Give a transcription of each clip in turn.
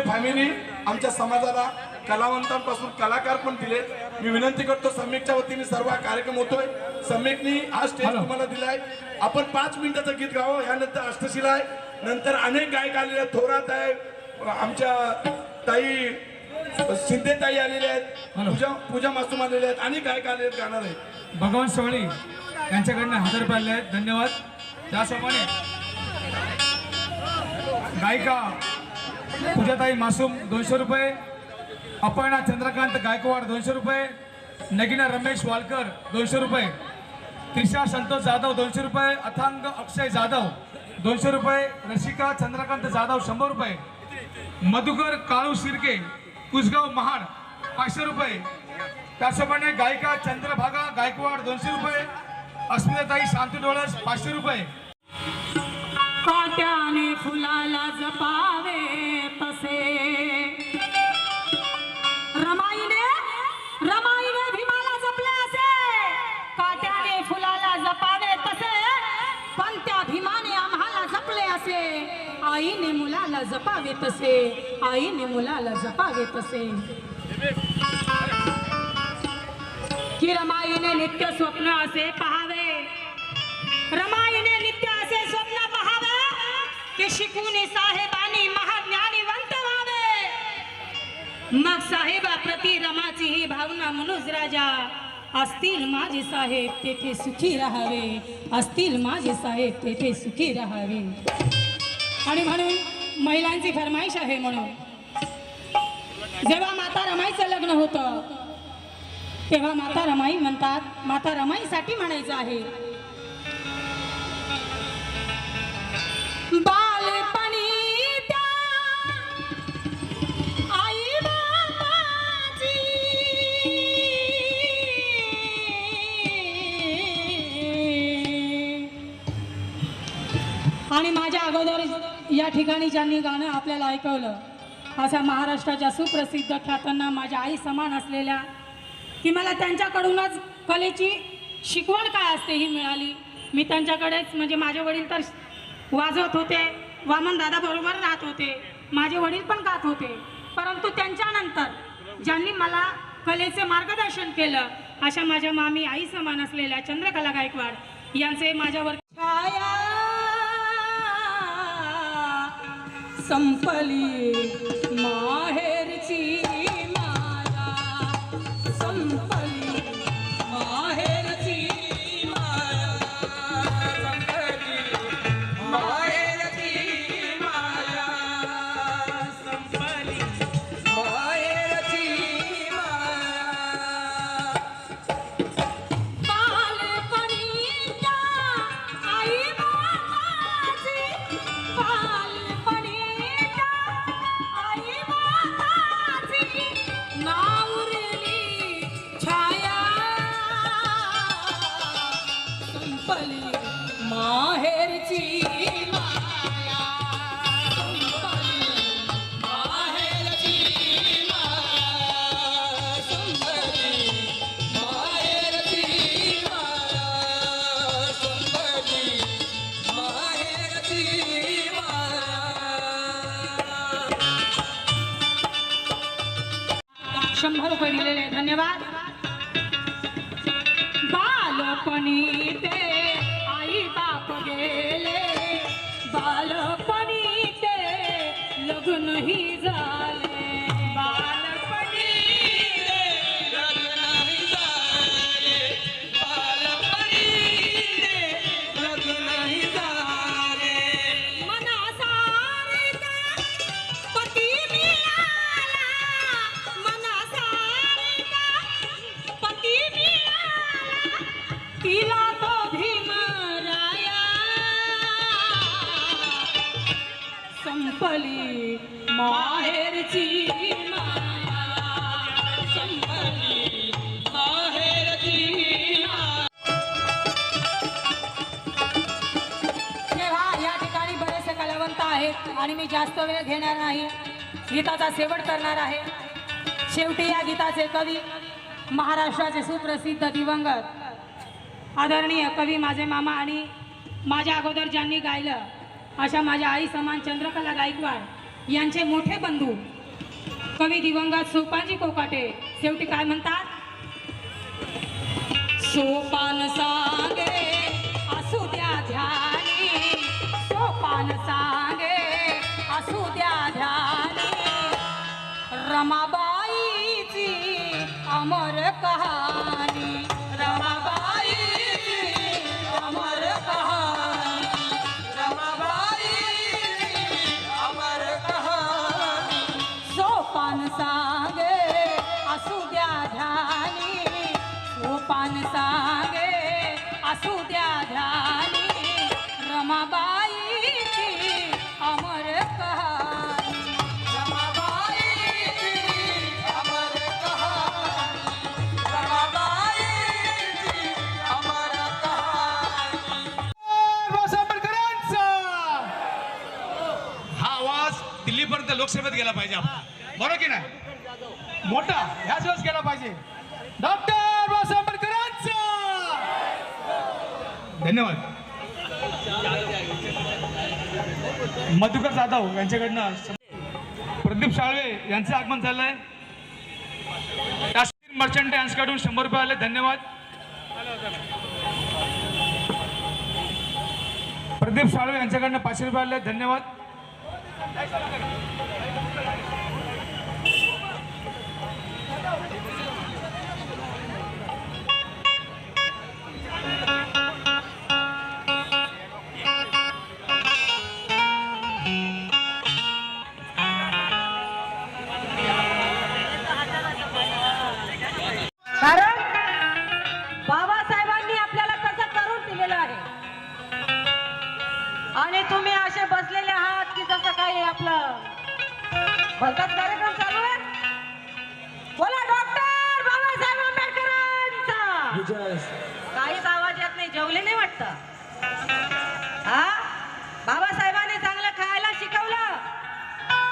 पुढे फॅमिली आमच्या समाजाला कलावंतांपासून कलाकार पण दिलेत मी विनंती करतो सम्यकच्या वतीने सर्व कार्यक्रम होतोय. सम्यकनी हा स्टेज हॅलो. तुम्हाला दिलाय. आपण पाच मिनिटाचं गीत गावं ह्यानंतर अष्टशिला आहे. नंतर अनेक गायक आलेले आहेत थोरात आहे आमच्या ताई शिंदे ताई आलेले आहेत. पूजा पूजा मासूम आलेले आहेत आणि गायक आलेले आहेत गाणार आहेत. भगवान सवळी यांच्याकडनं हजार आले आहेत. धन्यवाद. त्याप्रमाणे गायिका पूजाताई मासूम दोनशे रुपये. अपर्णा चंद्रकांत गायकवाड दोनशे रुपये. नगिना रमेश वालकर दोनशे रुपये. त्रिशा संतोष जाधव दोनशे रुपये. अथांग अक्षय जाधव दोनशे रुपये. रसिका चंद्रकांत जाधव शंभर रुपये. मधुकर काळू शिर्के कुसगाव महाड पाचशे रुपये. त्याचप्रमाणे गायिका चंद्रभागा गायकवाड दोनशे रुपये. अस्मिताताई शांती डोळस पाचशे रुपये. काट्याने फुलाला जपावे तसे. रमाईने रमाईने भीमाला जपले असे. काट्याने फुलाला जपावे तसे पण त्या भीमाने आम्हाला जपले असे. आईने मुलाला जपावे तसे आईने मुलाला जपावे तसे. की रमाईने नित्य स्वप्न असे पहावे. रमाई शिकून साहेबांनी महाज्ञानीवंत व्हावे मग साहेबाप्रती रमाची ही भावना मनुज राजा असतील माझे साहेब तेथे सुखी राहावे. असतील माझे साहेब तेथे सुखी राहावे. आणि म्हणून महिलांची फरमाईश आहे म्हणून जेव्हा माता रमाईचं लग्न होतं तेव्हा माता रमाई म्हणतात माता रमाईसाठी म्हणायचं आहे. बा या ठिकाणी ज्यांनी गाणं आपल्याला ऐकवलं अशा महाराष्ट्राच्या सुप्रसिद्ध ख्यातांना माझ्या आई समान असलेल्या की मला त्यांच्याकडूनच कलेची शिकवण काय असते ही मिळाली. मी त्यांच्याकडेच म्हणजे माझे वडील तर वाजवत होते वामन दादा बरोबर राहत होते माझे वडील पण गात होते. परंतु त्यांच्यानंतर ज्यांनी मला कलेचे मार्गदर्शन केलं अशा माझ्या मामी आई समान असलेल्या चंद्रकला गायकवाड यांचे माझ्यावर छाया संपली आणि मी जास्त वेळ घेणार नाही. गीताचा शेवट करणार आहे. शेवटी या गीताचे कवी महाराष्ट्राचे सुप्रसिद्ध दिवंगत आदरणीय कवी माझे मामा आणि माझ्या अगोदर ज्यांनी गायलं अशा माझ्या आई समान चंद्रकला गायकवाड यांचे मोठे बंधू कवी दिवंगत सोपानजी कोकाटे. शेवटी काय म्हणतात? सोपान सांगे असू द्या ध्यानी रमाबाईची अमर कहाणी. गेला पाहिजे आपण. बरोबर की नाही? मोठा ह्याच वेळेस गेला पाहिजे. डॉक्टर बाबासाहेब आंबेडकरांचा! धन्यवाद. मधुकर जाधव यांच्याकडनं प्रदीप साळवे यांचं आगमन झालंय. काश्मीर मर्चंट यांच्याकडून शंभर रुपये आले धन्यवाद. प्रदीप साळवे यांच्याकडनं पाचशे रुपये आले धन्यवाद कारण बाबासाहेबांनी आपल्याला कसं करून दिलेलं आहे आणि तुम्ही असे बसलेले आहात की जसं काही आपलं भलताच जेवले हा? बाबासाहेबांनी चांगलं खायला शिकवलं.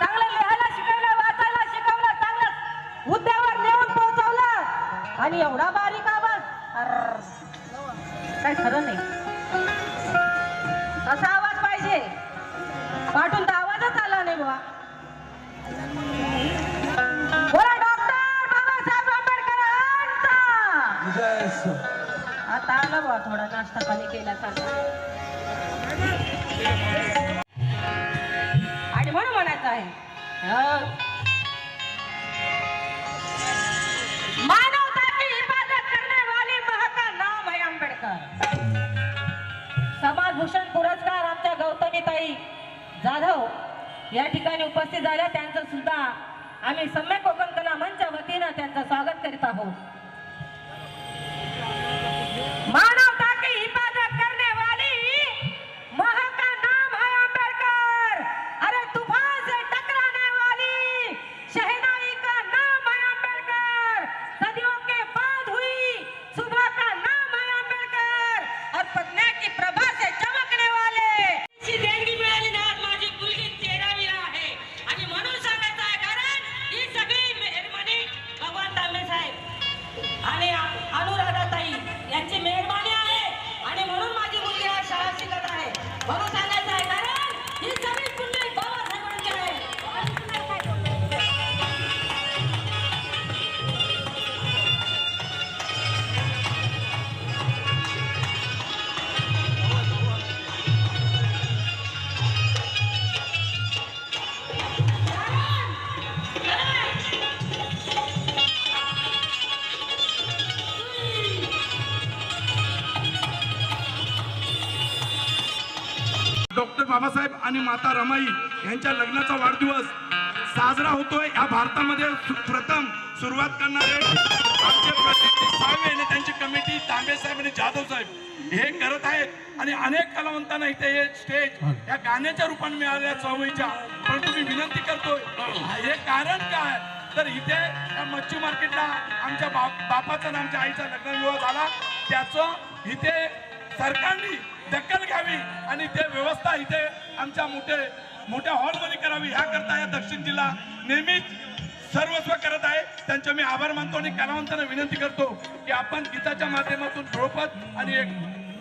चांगलं लिहायला शिकवलं वाचायला शिकवलं चांगलं हुद्द्यावर नेऊन पोहोचवलं. आणि एवढा बारीक आवाज. काय खरं नाही. कसा आवाज पाहिजे. पाठून तर आवाजच आला नाही बुवा. आता थोडा नाश्ता पाणी केल्यासारखा. आणि म्हणून म्हणायचं आहे समाजभूषण पुरस्कार आमच्या गौतमीताई जाधव या ठिकाणी उपस्थित झाल्या. त्यांचं सुद्धा आम्ही सम्यक कोकण कला मंच वतीनं त्यांचं स्वागत करीत आहोत. बाबासाहेब आणि माता रमाई यांच्या लग्नाचा वाढदिवस साजरा होतोय. या भारतामध्ये प्रथम सुरुवात करणारे त्यांची कमिटी तांबे साहेब आणि जाधव साहेब हे करत आहेत. आणि अनेक कलावंतांना इथे हे स्टेज या गाण्याच्या रूपाने मिळाल्या चळवळीच्या परंतु मी विनंती करतोय हे कारण काय? तर इथे या मच्छी मार्केटला आमच्या बाप बापाचा आणि आमच्या आईचा लग्न विवाह झाला. त्याचं इथे सरकारने दखल घ्यावी आणि ते व्यवस्था इथे आमच्या मोठे मोठ्या हॉलमध्ये करावी ह्या करता या दक्षिण जिल्हा नेहमीच सर्वस्व करत आहे. त्यांचे मी आभार मानतो आणि कलावंतांना विनंती करतो की आपण गीताच्या माध्यमातून ध्रुपद आणि एक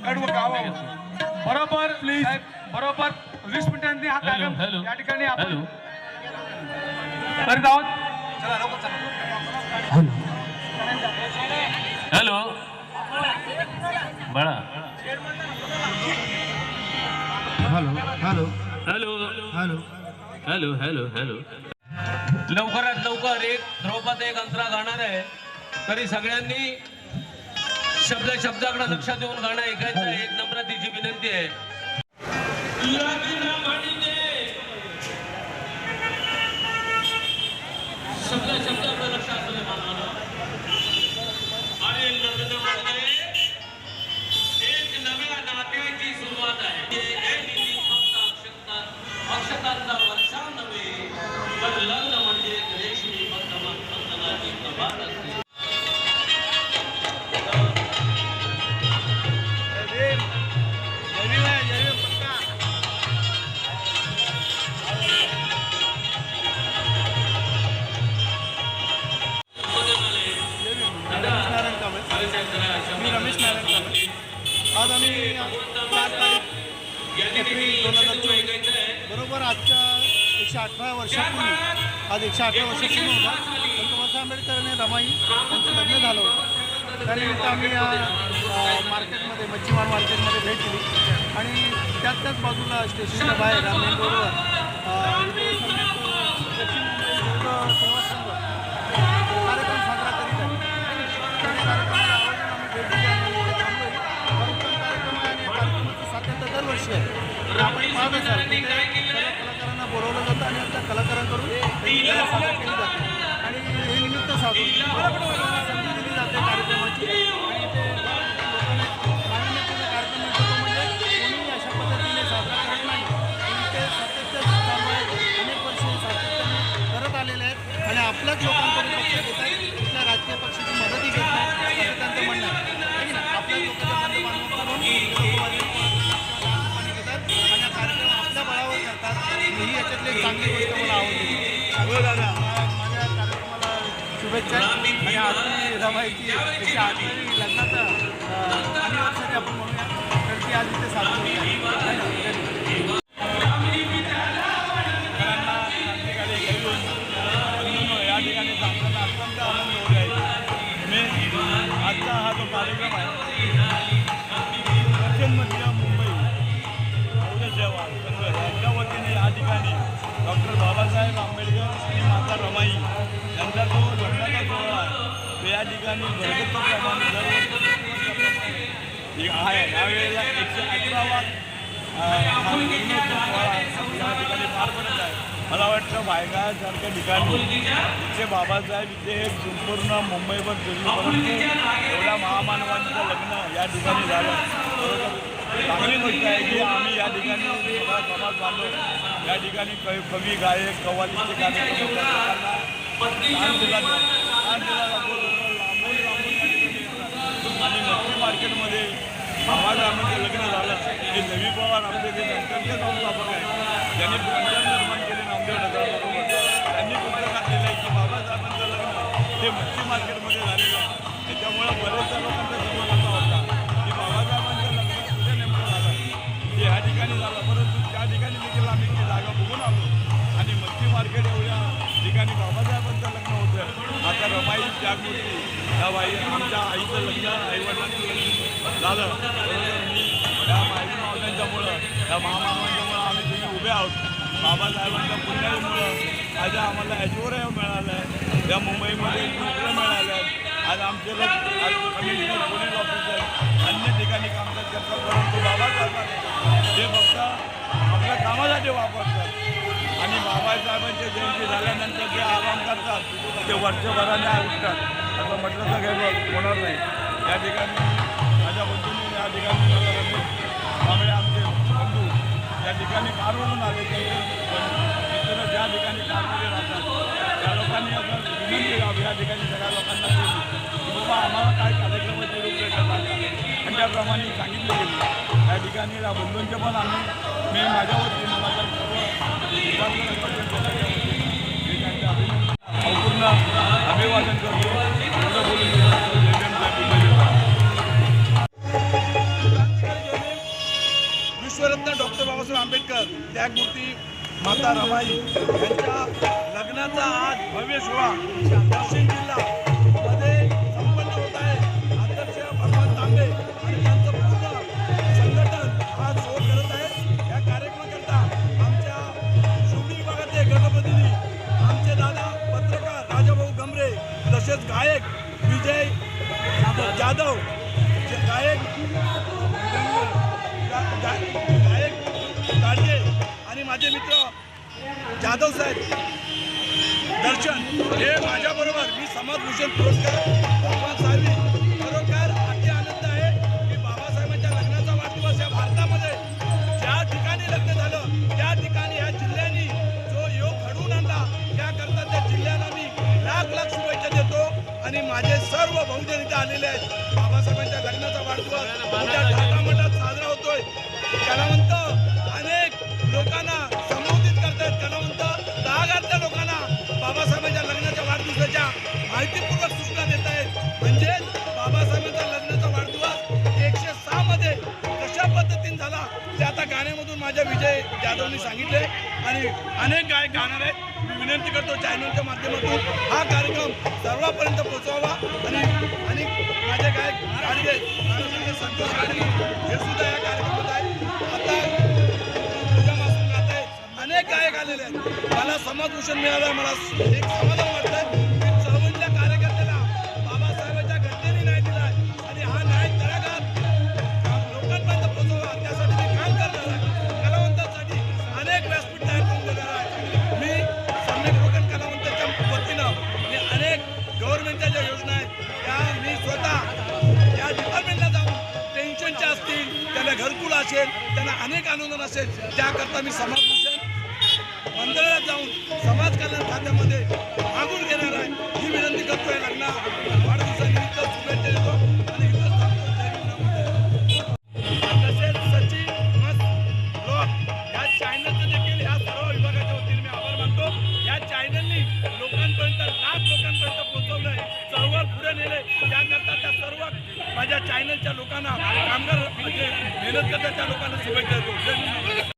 कडवं गावावं बरोबर प्लीज बरोबर. वीस मिनिटांनी हा कार्यक्रम या ठिकाणी आपण हॅलो. करीत आहोत हॅलो बाळा. Hello hello. Hello. Hello. Hello hello hello. लवकरात लवकर एक ध्रुपद एक अंतरा गाणार आहे. तरी सगळ्यांनी शब्द शब्दाकडे लक्ष देऊन गाणं ऐकायचं एक नम्रतेची विनंती आहे. त्यानिमित्त आम्ही या मार्केटमध्ये मच्छीमार मार्केटमध्ये भेट दिली आणि त्याच त्याच बाजूला स्टेशनच्या बाहेर मेन रोडवर दक्षिण सेवा संघ कार्यक्रम साजरा करीत आहे. आम्ही कार्यक्रम कार्यक्रमाचं सातत्य दरवर्षी आहे. आपण पाहत असाल कलाकारांना बोलवलं जातं आणि त्या कलाकारांकडून त्यांची सादर केली जाते आणि हे निमित्त साधून कार्यक्रमाची बायका वाटतं ठिकाणी जे बाबासाहेब इथे एक संपूर्ण मुंबईवर फिरली एवढ्या महामानवांचं लग्न या ठिकाणी झालं. चांगली गोष्ट आहे की आम्ही या ठिकाणी समाज बांधव या ठिकाणी कवी कवी गायक कव्वालीचे गाणे आणि मच्छी मार्केटमध्ये बाबासाहेबांचं लग्न झालं. हे नवी पवार आमचे जे नंतरचे संस्थापक आहे ज्यांनी पंचायत निर्माण केले नामदेव नगराबरोबर त्यांनी पुस्तक काढलेलं आहे की बाबासाहेबांचं लग्न हे मच्छी मार्केटमध्ये झालेलं आहे. त्याच्यामुळं बरेचशा लोकांचा समज असा होता की बाबासाहेबांचं लग्न कुठे नेमकं झालं हे ह्या ठिकाणी झालं परंतु त्या ठिकाणी देखील आम्ही ती जागा बघून आलो. आणि मच्छी मार्केट एवढ्या ठिकाणी बाबासाहेबांचं लग्न होतं. आता रमाई त्यागमूर्ती त्या बाई आमच्या आईचं लग्न आईवडिलांचं लग्न झालं. बरोबर मी त्या माहिती मावशांच्यामुळं त्या महामानवांच्यामुळं उभे आहोत. बाबासाहेबांच्या पुण्यामुळं आज आम्हाला ऐश्वर्य मिळालं आहे या मुंबईमध्ये नोकऱ्या मिळाल्या आहेत आज आमचे लोक आज कमिशनर पोलीस ऑफिसर अन्य ठिकाणी काम करतात परंतु बाबासाहेबांना ते फक्त आपल्या कामासाठी वापरतात आणि बाबासाहेबांची जयंती झाल्यानंतर जे आराम करतात ते वर्षभराने उठतात असं म्हटलं तर काही होणार नाही. या ठिकाणी माझ्या बद्दल या ठिकाणी मला कांबळे या ठिकाणी कारवरून आले ते मित्र ज्या ठिकाणी कारमध्ये राहतात त्या लोकांनी आता विनंती करावी या ठिकाणी सगळ्या लोकांना की बाबा आम्हाला काय कार्यक्रमाची रूपरेखा सांगा आणि त्याप्रमाणे सांगितले गेले. या ठिकाणी या बंधूंचे पण आम्ही मी माझ्या वतीने माझ्या सर्व संपूर्ण अभिवादन करतो. बोलून विश्वरत्न डॉक्टर बाबासाहेब आंबेडकर त्यागमूर्ती माता रमाई यांच्या लग्नाचा आज भव्य सोहळा दक्षिण जिल्हा मध्ये संपन्न होत आहे. अध्यक्ष भगवान तांबे आणि त्यांचं पूर्ण संघटन हा सोह करत आहे या कार्यक्रमाकरता आमच्या शिवडी विभागाचे गणप्रतिनिधी आमचे दादा पत्रकार राजाभाऊ गमरे तसेच गायक विजय जाधव जे गायक गा- गायक गाडगे आणि माझे मित्र जाधव साहेब दर्शन हे माझ्याबरोबर मी समाजभूषण पुरस्कार आणि माझे सर्व बहुजन इथे आलेले आहेत. बाबासाहेबांच्या लग्नाचा वाढदिवस मोठ्या ठाकामठात साजरा होतोय. कलावंत अनेक लोकांना संबोधित करतायत. कलावंत तळागाळातल्या लोकांना बाबासाहेबांच्या लग्नाच्या वाढदिवसाच्या माहितीपूर्वक सूचना देत आहेत म्हणजेच बाबासाहेबांचा लग्नाचा वाढदिवस एकशे सहा मध्ये कशा पद्धतीने झाला ते आता गाण्यामधून माझ्या विजय जाधवनी सांगितले आणि अनेक गायक गाणार आहेत. विनंती करतो चॅनलच्या माध्यमातून हा कार्यक्रम सर्वांपर्यंत पोहोचवावा आणि आणि माझे गायक गाडगे संतोष गाडगे हे सुद्धा या कार्यक्रमात आहे आता पूजा जात. आहे अनेक गायक आलेले आहेत. मला समाजभूषण मिळालं मला एक समाधान आहे असतील त्यांना घरकुल असेल त्यांना अनेक अनुदान असेल त्याकरता मी समाजभूषण मंदिरात जाऊन समाज कल्याण खात्यामध्ये मागून घेणार आहे. ही विनंती करतोय लग्ना केले त्याकरता त्या सर्व माझ्या चॅनलच्या लोकांना कामगार मेहनत करतात त्या लोकांना शुभेच्छा देतो.